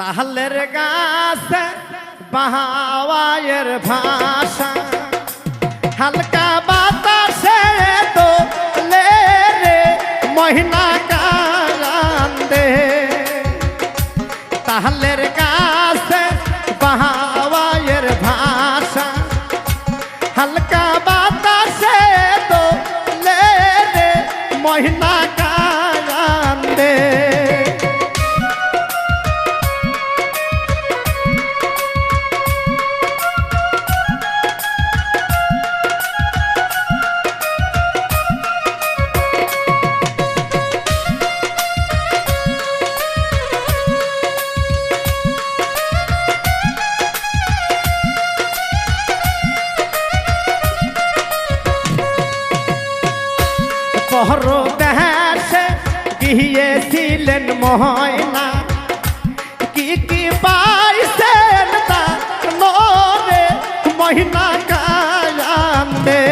তাহলের গাছে বাহাওয়ায়ের ভাষা। হালকা বাতাসে দোলে রে মহিনা কান্দে তাহলের গাছে বাহাওয়ায়ের ভাষা। হালকা বাতাসে দোলে রে মহিনা গিয়েছিলেন ময়না কি কি পাইছেন তার নরে মহিনা কায়ান্দে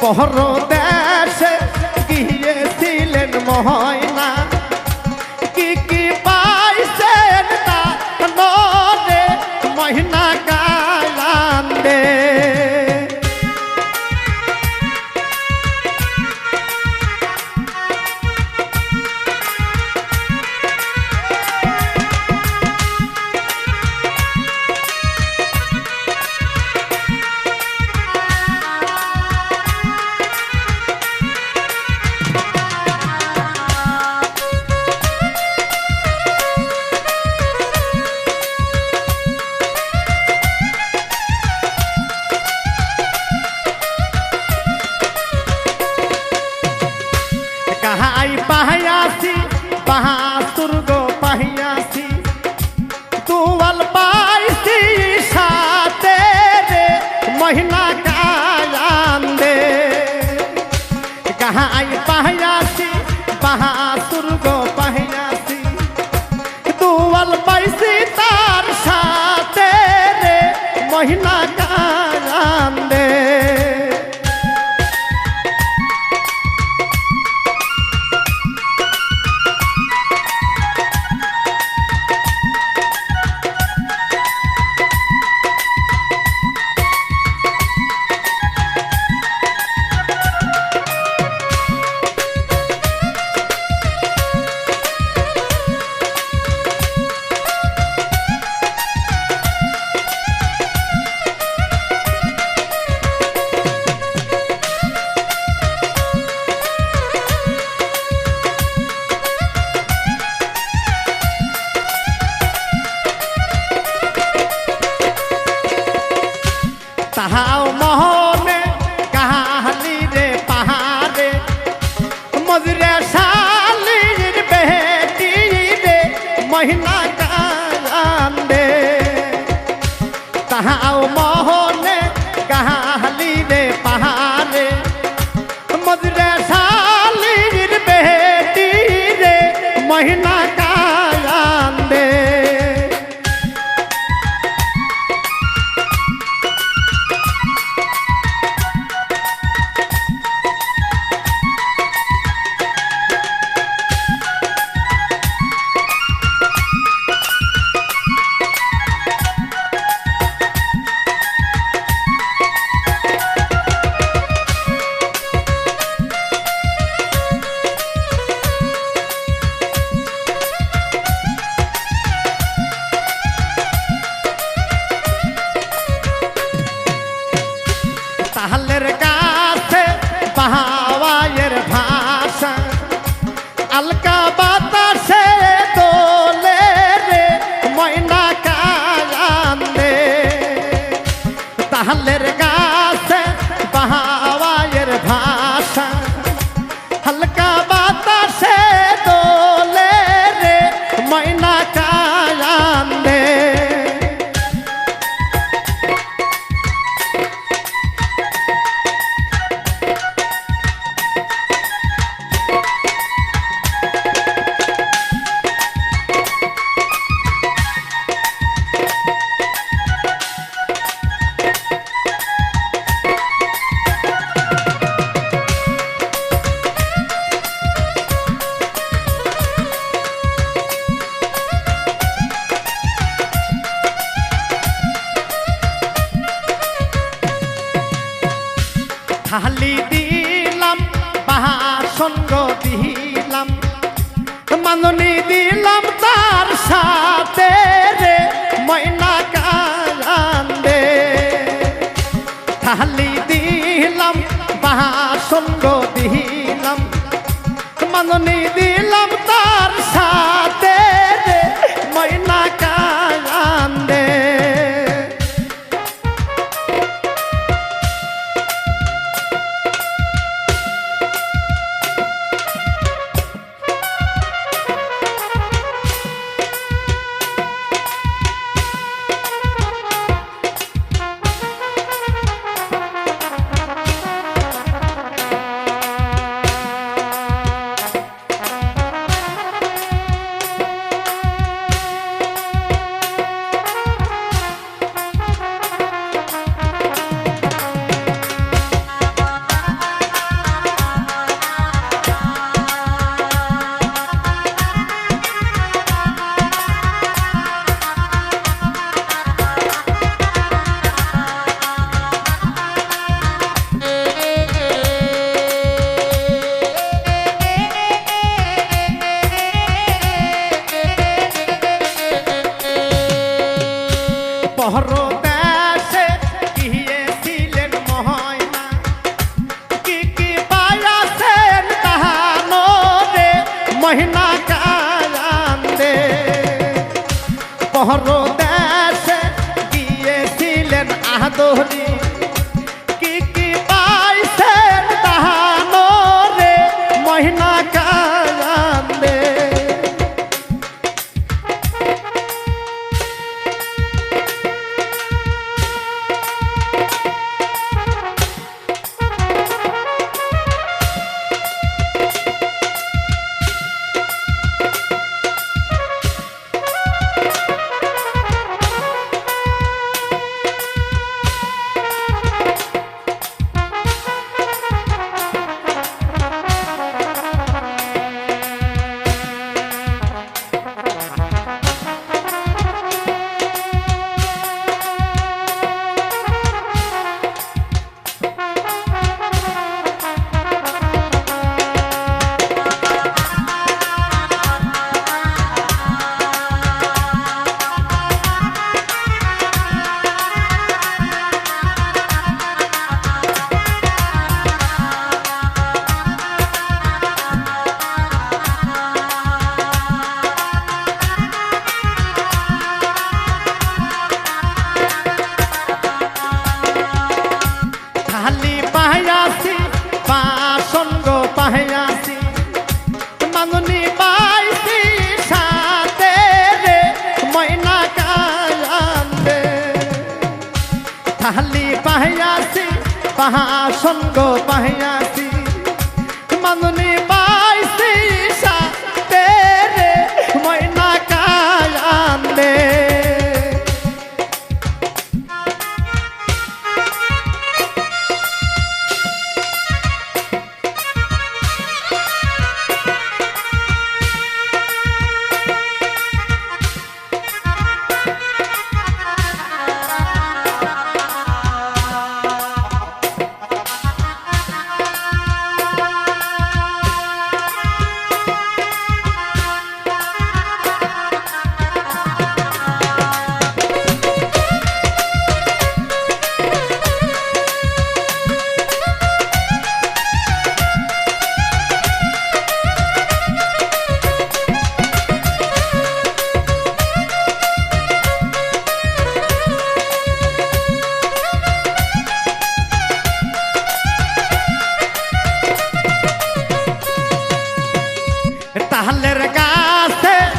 পহর দেশে গিয়েছিলেন ময়না মহিনা কায়ান্দে কাহাই পাহায়াসি বাহাতুর মহিনা কান্দে তাহাও মহনে কাহালি রে পাহাড়ে। মজরে শালির বেটি রে মহিনা থালি দিলাম বাসন গো দিলাম। মাননি দিলাম তার সাথে রে, ময়না কান্দে থালি দিলাম বাসন গো দিলাম। মাননি দিলাম খালি পাহা সঙ্গ পাহায়াছি। তাহলে গাছে